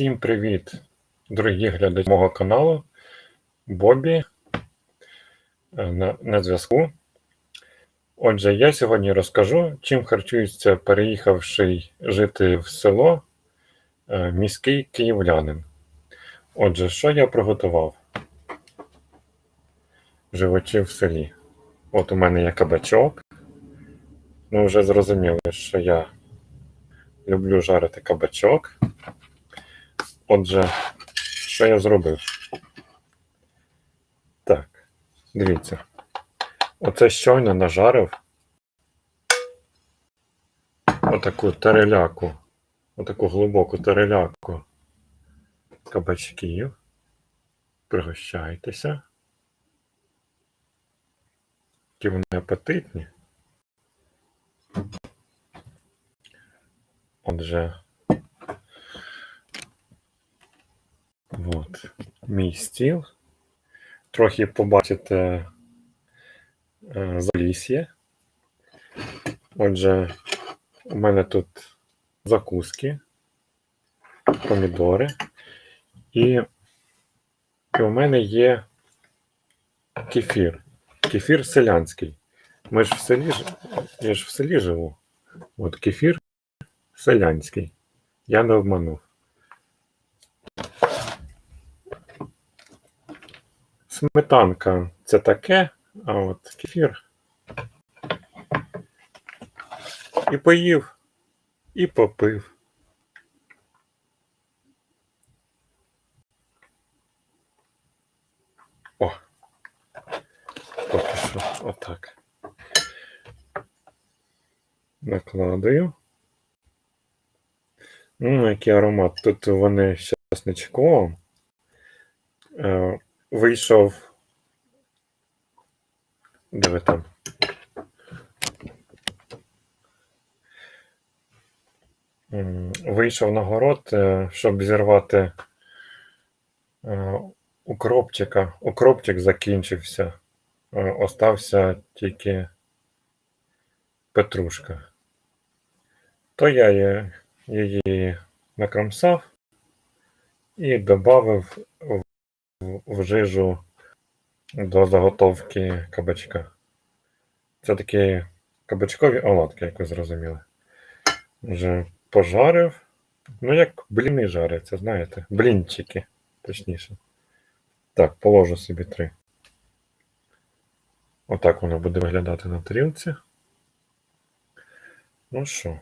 Всім привіт, дорогі глядачі мого каналу. Бобі е, на, на зв'язку. Отже, я сьогодні розкажу, чим харчується переїхавший жити в село е, міський київлянин. Отже, що я приготував? Живучи в селі. От у мене є кабачок. Ну, вже зрозуміли, що я люблю жарити кабачок. Отже, що я зробив? Так, дивіться. Оце щойно нажарив отаку тереляку, отаку глибоку тереляку кабачків. Пригощайтеся. Які вони апетитні. Отже, от, мій стіл. Трохи побачите е, залісьє. Отже, у мене тут закуски, помідори, і, і у мене є кефір. Кефір селянський. Ми ж в селі я ж в селі живу. От кефір селянський. Я не обманув. Сметанка це таке, а от кефір. І поїв, і попив. О! Поки що отак. Накладаю. Ну, який аромат. Тут вони з часничком. Е, вийшов. Де ви там? Вийшов на город, е, щоб зірвати е, укропчика. Укропчик закінчився. Е, Остався тільки петрушка. То я її накромсав і додав в, жижу до заготовки кабачка. Це такі кабачкові оладки, як ви зрозуміли. Вже пожарив. Ну, як бліни жаряться, знаєте. Блінчики, точніше. Так, положу собі три. Отак воно буде виглядати на тарілці. Ну що?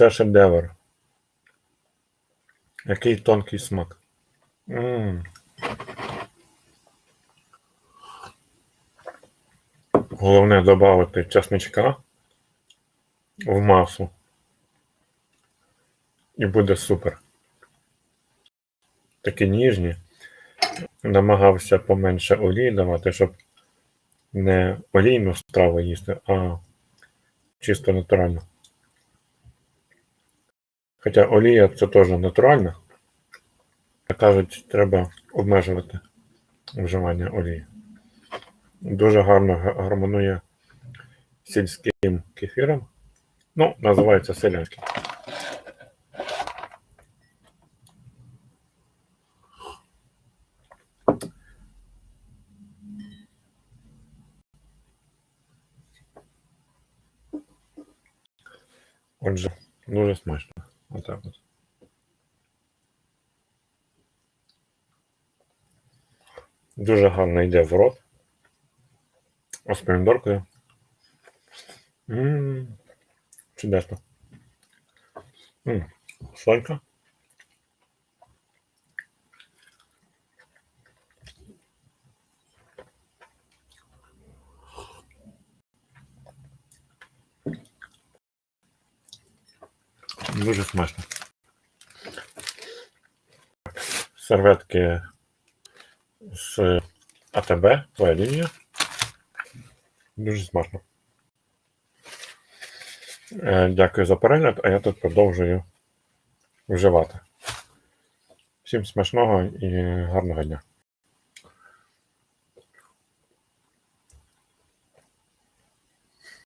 Це шедевр. Який тонкий смак. Ммм. Головне додати часничка в масу. І буде супер. Такі ніжні. Намагався поменше олії давати, щоб не олійну страву їсти, а чисто натурально. Хоча олія це теж натуральна. Кажуть, треба обмежувати вживання олії. Дуже гарно гармонує сільським кефіром. Ну, називається селянський. Отже, дуже смачно. Отак от. Дуже гарно йде в рот. А з помідоркою. Чудесно. Солька. Дуже смачно. Серветки з АТБ, твоя лінія. Дуже смачно. Е, Дякую за перегляд, а я тут продовжую вживати. Всім смачного і гарного дня.